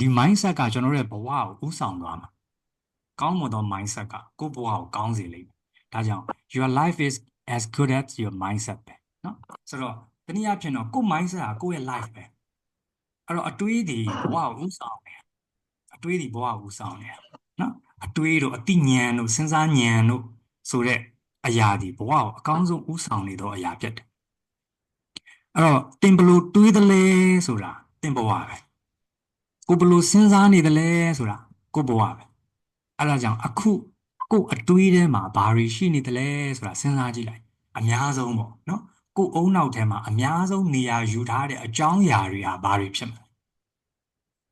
ဒီ mindset ကကျွန်တော်တို့ရဲ့ဘဝကိုဥဆောင်သွားမှာကောင်းမွန်သော mindset ကကိုယ့်ဘဝကိုကောင်းစေလိမ့်မယ်ဒါကြောင့် your life is as good as your mindset ပဲเนาะဆိုတော့တနည်းအားဖြင့်တော့ကိုယ့် mindset ကကိုယ့်ရဲ့ life ပဲအဲ့တော့အတွေးတွေဘဝကိုဥဆောင်တယ်အတွေးတွေဘဝကိုဥဆောင်တယ်เนาะအတွေးတို့အတိညာဏ်တို့စဉ်းစားဉာဏ်တို့ဆိုတဲ့အရာဒီဘဝကိုအကောင်းဆုံးဥဆောင်နေသောအရာဖြစ်တယ်အဲ့တော့တင်ဘလို့တွေးသလဲဆိုတာတင်ဘဝပဲ ကိုဘလို့စဉ်းစားနေသလဲဆိုတာကိုဘဝပဲအဲ့ဒါကြောင့်အခုကိုအတွေးထဲမှာဘာတွေရှိနေသလဲဆိုတာစဉ်းစားကြည့်လိုက်အများဆုံးပေါ့နော်ကိုအုံနောက်ထဲမှာအများဆုံးနေရာယူထားတဲ့အကြောင်းအရာတွေဟာဘာတွေဖြစ်မလဲ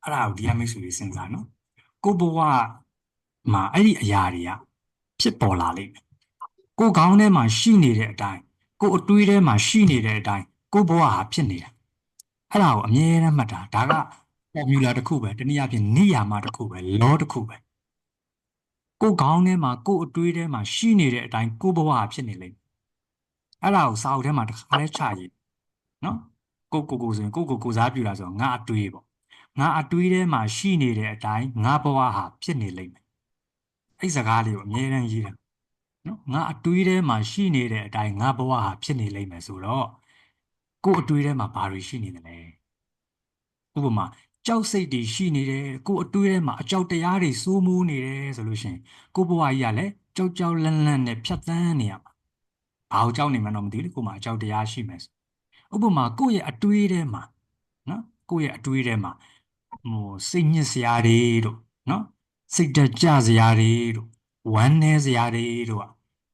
အဲ့ဒါကိုဒီအမိတ်ဆွေတွေစဉ်းစားနော်ကိုဘဝမှာအဲ့ဒီအရာတွေကဖြစ်ပေါ်လာလိမ့်မယ်ကိုခေါင်းထဲမှာရှိနေတဲ့အတိုင်းကိုအတွေးထဲမှာရှိနေတဲ့အတိုင်းကိုဘဝဟာဖြစ်နေတာအဲ့ဒါကိုအမြဲတမ်းမှတ်တာဒါက formula တစ်ခုပဲတနည်းအားဖြင့်နိယာမတစ်ခုပဲ law တစ်ခုပဲကိုယ်ခေါင်းထဲမှာကိုယ်အတွေးထဲမှာရှိနေတဲ့အတိုင်းကိုယ်ဘဝဖြစ်နေလိမ့်မယ်အဲ့ဒါကိုစာအုပ်ထဲမှာတစ်ခါလဲချရေးနော်ကိုကိုကိုဆိုရင်ကိုကိုကိုစားပြူလာဆိုတော့ငါအတွေးပေါ့ငါအတွေးထဲမှာရှိနေတဲ့အတိုင်းငါဘဝဟာဖြစ်နေလိမ့်မယ်အဲ့စကားလေးကိုအမြဲတမ်းရေးတယ်နော်ငါအတွေးထဲမှာရှိနေတဲ့အတိုင်းငါဘဝဟာဖြစ်နေလိမ့်မယ်ဆိုတော့ကိုယ်အတွေးထဲမှာဘာတွေရှိနေသလဲဥပမာ ကြောက်စိတ်တွေရှိနေတယ်ကိုယ်အတွေးထဲမှာအကြောက်တရားတွေစိုးမိုးနေတယ်ဆိုလို့ရှိရင်ကိုယ့်ဘဝကြီးကလည်းကြောက်ကြောက်လန့်လန့်နဲ့ဖြတ်သန်းနေရမှာဘာကိုကြောက်နေမှန်းတော့မသိဘူးကိုယ်မှာအကြောက်တရားရှိမယ်ဆိုဥပမာကိုယ့်ရဲ့အတွေးထဲမှာနော်ကိုယ့်ရဲ့အတွေးထဲမှာဟိုစိတ်ညစ်စရာတွေတို့နော်စိတ်တကြစရာတွေတို့ဝမ်းနည်းစရာတွေတို့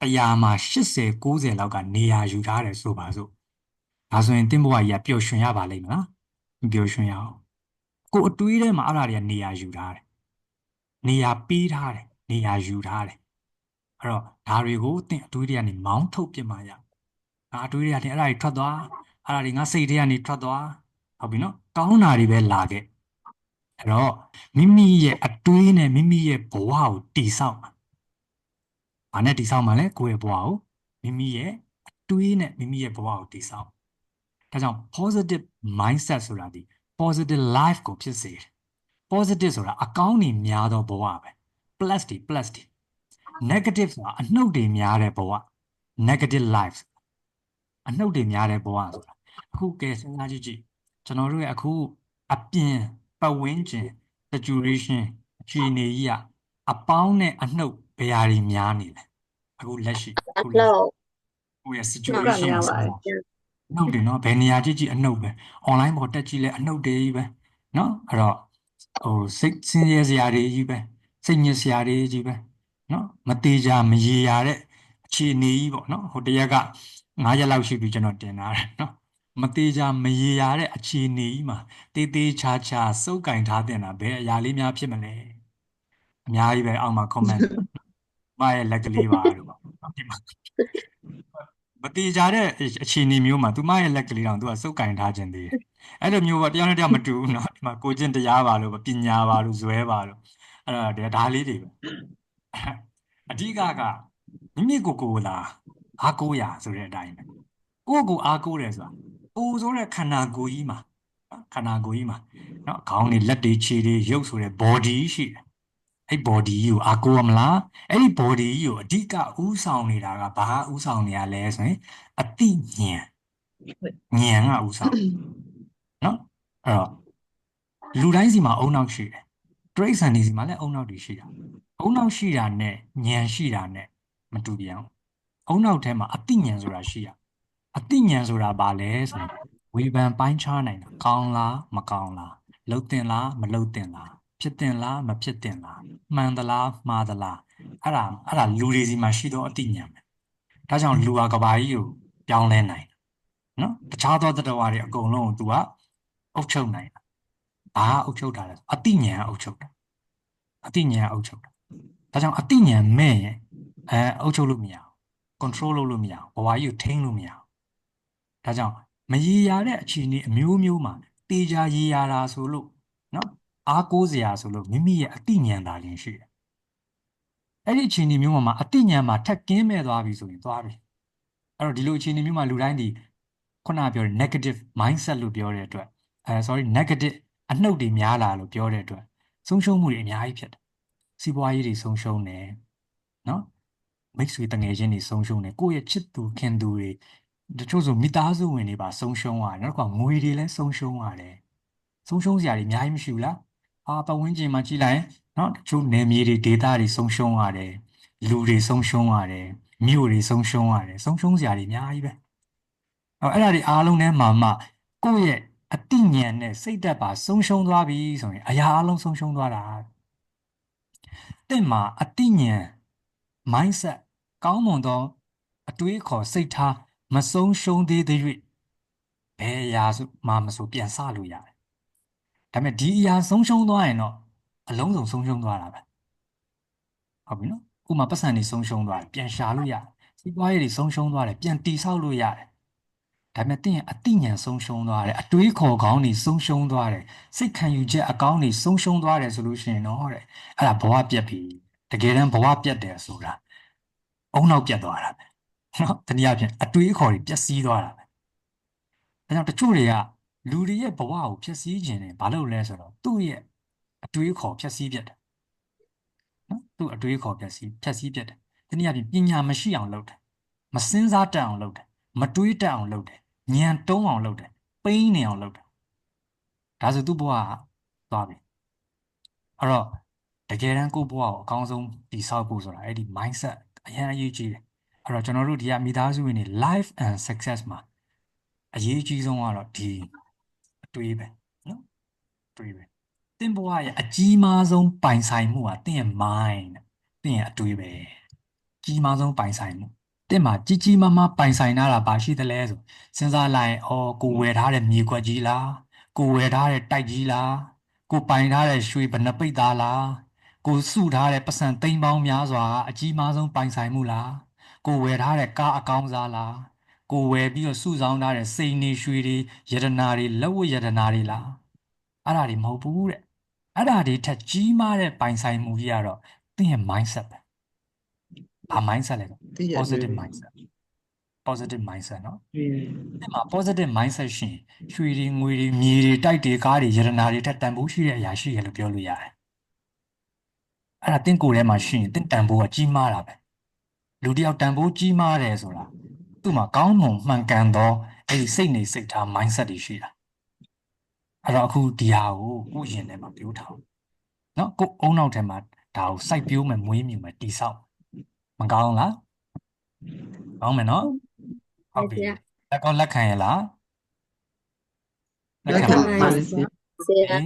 အရာမှာ80 90လောက်ကနေရာယူထားတယ်ဆိုပါစို့ဒါဆိုရင်တင်းဘဝကြီးကပျော်ရွှင်ရပါလိမ့်မလားမပျော်ရွှင်ရအောင် ကိုအတွေးထဲမှာအဲ့ဒါတွေကနေရာယူထားတယ်နေရာပေးထားတယ်နေရာယူထားတယ်အဲ့တော့ဒါတွေကိုသင်အတွေးတွေကနေမောင်းထုတ်ပြစ်မှရငါအတွေးတွေကနေအဲ့ဒါတွေထွက်သွားအဲ့ဒါတွေငါစိတ်တွေကနေထွက်သွားဟုတ်ပြီနော်ကောင်းတာတွေပဲလာခဲ့အဲ့တော့မိမိရဲ့အတွေးနဲ့မိမိရဲ့ဘဝကိုတည်ဆောက်မှာဘာနဲ့တည်ဆောက်မှာလဲကိုယ့်ရဲ့ဘဝကိုမိမိရဲ့အတွေးနဲ့မိမိရဲ့ဘဝကိုတည်ဆောက်ဒါကြောင့် positive mindset ဆိုတာဒီ positive life ကိုဖြစ်စေတယ် positive ဆိုတာအကောင်းတွေများသောဘဝပဲ plus တွေ plus တွေ negative ဆိုတာအနှုတ်တွေများတဲ့ဘဝ negative life အနှုတ်တွေများတဲ့ဘဝဆိုတာအခုကဲစဉ်းစားကြည့်ကြည့်ကျွန်တော်တို့ရဲ့အခုအပြင်ပတ်ဝန်းကျင် situation အခြေအနေကြီးကအပေါင်းနဲ့အနှုတ်ဘယ်ဟာတွေများနေလဲအခုလက်ရှိအခုလက်ရှိကိုယ့်ရဲ့ situation ကိုစဉ်းစားအ နှုတ်တွေနော်ဘယ်နေရာကြည့်ကြည့်အနှုတ်ပဲ online ပေါ်တက်ကြည့်လဲအနှုတ်တွေကြီးပဲနော်အဲ့တော့ဟိုစိတ်ဆင်းရဲစရာတွေကြီးပဲစိတ်ညစ်စရာတွေကြီးပဲနော်မတေချာမရေရာတဲ့အခြေအနေကြီးပေါ့နော်ဟိုတရက်က9ရက်လောက်ရှိပြီကျွန်တော်တင်လာတယ်နော်မတေချာမရေရာတဲ့အခြေအနေကြီးမှာတေးသေးချာချာစုပ်ကင်ထားတင်တာဘယ်အရာလေးများဖြစ်မလဲအများကြီးပဲအောက်မှာ comment မရဲ့လက်ကလေးပါလို့ဒီမှာ မတေချာတဲ့အခြေအနေမျိုးမှာသူမရဲ့လက်ကလေးတောင်သူကစုပ်ကင်ထားခြင်းသေးတယ်။အဲ့လိုမျိုးပေါ့တရားနဲ့တရားမတူဘူးနော်။ဒီမှာကိုကျင့်တရားပါလို့ပညာပါလို့ဇွဲပါလို့အဲ့ဒါဒါလေးတွေပဲ။အဓိကကမိမိကိုကိုလာအားကိုးရဆိုတဲ့အတိုင်းပဲ။ကိုကိုအားကိုးတယ်ဆိုတာကိုဆိုတဲ့ခန္ဓာကိုယ်ကြီးမှာခန္ဓာကိုယ်ကြီးမှာနော်ခေါင်းတွေလက်တွေခြေတွေရုပ်ဆိုတဲ့ body ရှိတယ် အဲ့ body ကြီးကိုအားကိုးရမလားအဲ့ဒီ body ကြီးကိုအဓိကဥဆောင်နေတာကဘာဥဆောင်နေရလဲဆိုရင်အတိဉာဏ်ဉာဏ်ကဥဆောင်နော်အဲ့တော့လူတိုင်းစီမှာအုံနောက်ရှိတယ်တရိษံနေစီမှာလည်းအုံနောက်တွေရှိတာအုံနောက်ရှိတာနဲ့ဉာဏ်ရှိတာနဲ့မတူပြန်ဘူးအုံနောက်ထဲမှာအတိဉာဏ်ဆိုတာရှိရအတိဉာဏ်ဆိုတာဘာလဲဆိုရင်ဝေဖန်ပိုင်းခြားနိုင်တာကောင်းလားမကောင်းလားလှုပ်တင်လားမလှုပ်တင်လား ဖြစ်တင်လားမဖြစ်တင်လားမှန်သလားမှားသလားအဲ့ဒါအဲ့ဒါလူတွေစီမှာရှိတော့အတိညာပဲဒါကြောင့်လူဟာကဘာကြီးကိုပြောင်းလဲနိုင်တာနော်တခြားသောတတဝါတွေအကုန်လုံးကို तू ကအုပ်ချုပ်နိုင်တာဘာအုပ်ချုပ်တာလဲအတိညာအုပ်ချုပ်တာအတိညာအုပ်ချုပ်တာဒါကြောင့်အတိညာမဲ့ရင်အဲအုပ်ချုပ်လို့မရဘူး control လုပ်လို့မရဘူးဘဝကြီးကိုထိန်းလို့မရဘူးဒါကြောင့်မရေရာတဲ့အခြေအနေအမျိုးမျိုးမှာတေချာရေရာတာဆိုလို့နော် အားကိုးစရာဆိုလို့မိမိရဲ့အတိညာဏ်သာလျှင်ရှိတယ်။အဲ့ဒီအခြေအနေမျိုးမှာအတိညာဏ်မှာထက်ကင်းမဲ့သွားပြီဆိုရင်သွားပြီ။အဲ့တော့ဒီလိုအခြေအနေမျိုးမှာလူတိုင်းဒီခုနပြောတဲ့ negative mindset လို့ပြောတဲ့အတွက်အဲ sorry negative အနှုတ်တွေများလာလို့ပြောတဲ့အတွက်ဆုံးရှုံးမှုတွေအများကြီးဖြစ်တယ်စီးပွားရေးတွေဆုံးရှုံးတယ်နော်မိတ်ဆွေတငယ်ချင်းတွေဆုံးရှုံးတယ်ကိုယ့်ရဲ့ချစ်သူခင်သူတွေတချို့ဆိုမိသားစုဝင်တွေပါဆုံးရှုံးရတယ်နောက်တစ်ခါငွေတွေလည်းဆုံးရှုံးရတယ်ဆုံးရှုံးစရာတွေအများကြီးမရှိဘူးလား အာပတ်ဝန်းကျင်မှာကြည့်လိုက်ရင်နော်တချို့နယ်မြေတွေဒေသတွေဆုံးရှုံးရတယ်လူတွေဆုံးရှုံးရတယ်မြို့တွေဆုံးရှုံးရတယ်ဆုံးရှုံးစရာတွေအများကြီးပဲအဲ့အဲ့ဒါတွေအားလုံးထဲမှာမှကိုယ့်ရဲ့အတိညာဏ်နဲ့စိတ်ဓာတ်ပါဆုံးရှုံးသွားပြီဆိုရင်အရာအလုံးဆုံးရှုံးသွားတာတင့်မှာအတိညာဏ် mindset ကောင်းမွန်သောအတွေးအခေါ်စိတ်ထားမဆုံးရှုံးသေးသေး၍ဘယ်အရာမှမဆိုပြန်ဆလို့ရတယ် ဒါပေမဲ့ဒီအရာဆုံးရှုံးသွားရင်တော့အလုံးစုံဆုံးရှုံးသွားတာပဲဟုတ်ပြီနော်ဥပမာပတ်စံတွေဆုံးရှုံးသွားတယ်ပြန်ရှာလို့ရတယ်စီးပွားရေးတွေဆုံးရှုံးသွားတယ်ပြန်တိဆောက်လို့ရတယ်ဒါပေမဲ့တင်းရဲ့အတိညာဏ်ဆုံးရှုံးသွားတယ်အတွေးခေါ်ကောင်းတွေဆုံးရှုံးသွားတယ်စိတ်ခံယူချက်အကောင်းတွေဆုံးရှုံးသွားတယ်ဆိုလို့ရှိရင်တော့တဲ့အဲ့ဒါဘဝပြက်ပြီတကယ်တမ်းဘဝပြက်တယ်ဆိုတာအုံနောက်ပြက်သွားတာပဲနော်တနည်းအားဖြင့်အတွေးခေါ်တွေပျက်စီးသွားတာပဲဒါကြောင့်တချို့တွေက လူတွေရဲ့ဘဝကိုဖျက်ဆီးခြင်းတယ်ဘာလို့လဲဆိုတော့သူ့ရဲ့အတွေးခေါ်ဖျက်ဆီးပြက်တယ်နော်သူ့အတွေးခေါ်ဖျက်ဆီးဖျက်ဆီးပြက်တယ်တနည်းအားဖြင့်ပညာမရှိအောင်လုပ်တယ်မစင်စားတတ်အောင်လုပ်တယ်မတွေးတတ်အောင်လုပ်တယ်ဉာဏ်တုံးအောင်လုပ်တယ်ပိန်းနေအောင်လုပ်တယ်ဒါဆိုသူ့ဘဝကသွားပြီအဲ့တော့တကယ်တမ်းကိုယ့်ဘဝကိုအကောင်းဆုံးတည်ဆောက်ဖို့ဆိုတာအဲ့ဒီ mindset အရင်အရေးကြီးတယ်အဲ့တော့ကျွန်တော်တို့ဒီကမိသားစုဝင်တွေ life and success မှာအရေးကြီးဆုံးကတော့ဒီအ တွေးပဲနော်အတွေးပဲသင်ဘဝရဲ့အကြီးမားဆုံးပိုင်ဆိုင်မှုကသင်ရဲ့ mind သင်ရဲ့အတွေးပဲကြီးမားဆုံးပိုင်ဆိုင်မှုတဲ့မှာကြီးကြီးမားမားပိုင်ဆိုင်တာပါရှိသလဲဆိုစဉ်းစားလိုက်ရင်အော်ကိုဝယ်ထားတဲ့မြေခွက်ကြီးလားကိုဝယ်ထားတဲ့တိုက်ကြီးလားကိုပိုင်ထားတဲ့ရွှေဘဏ္ဍပိတ်သားလားကိုစုထားတဲ့ပတ်စံသိန်းပေါင်းများစွာအကြီးမားဆုံးပိုင်ဆိုင်မှုလားကိုဝယ်ထားတဲ့ကားအကောင်းစားလား ကိုဝယ်ပြီးတော့စုဆောင်းထားတဲ့စိန်နေရွှေတွေယတနာတွေလက်ဝတ်ယတနာတွေလားအဲ့ဒါတွေမဟုတ်ဘူးတဲ့အဲ့ဒါတွေထက်ကြီးမားတဲ့ပိုင်ဆိုင်မှုကြီးကတော့သင်ရဲ့ mindset ပဲဘာ mindset လဲဆို သိရ positive mindset positive mindset เนาะ တွေ့ အဲ့မှာ positive mindset ရှိရင်ရွှေတွေငွေတွေမြေတွေတိုက်တွေကားတွေယတနာတွေထက်တန်ဖိုးရှိတဲ့အရာရှိရလို့ပြောလို့ရတယ်အဲ့ဒါတင့်ကိုယ်ထဲမှာရှိရင်တင့်တန်ဖိုးကကြီးမားတာပဲလူတစ်ယောက်တန်ဖိုးကြီးမားတယ်ဆိုတာ သူ့မှာကောင်းမွန်မှန်ကန်သောအဲ့ဒီစိတ်နေစိတ်ထား mindset တွေရှိတာအဲ့တော့အခုဒီဟာကိုကိုယ့်ရင်ထဲမှာပြောထားအောင်နော်ကိုအုံနောက်ထဲမှာဒါကိုစိုက်ပြိုးမယ်မွေးမြူမယ်တိဆောက်မကောင်းလားကောင်းမယ်နော်ဟုတ်ပြီလက်ကောလက်ခံရလားလက်ခံပါဆရာ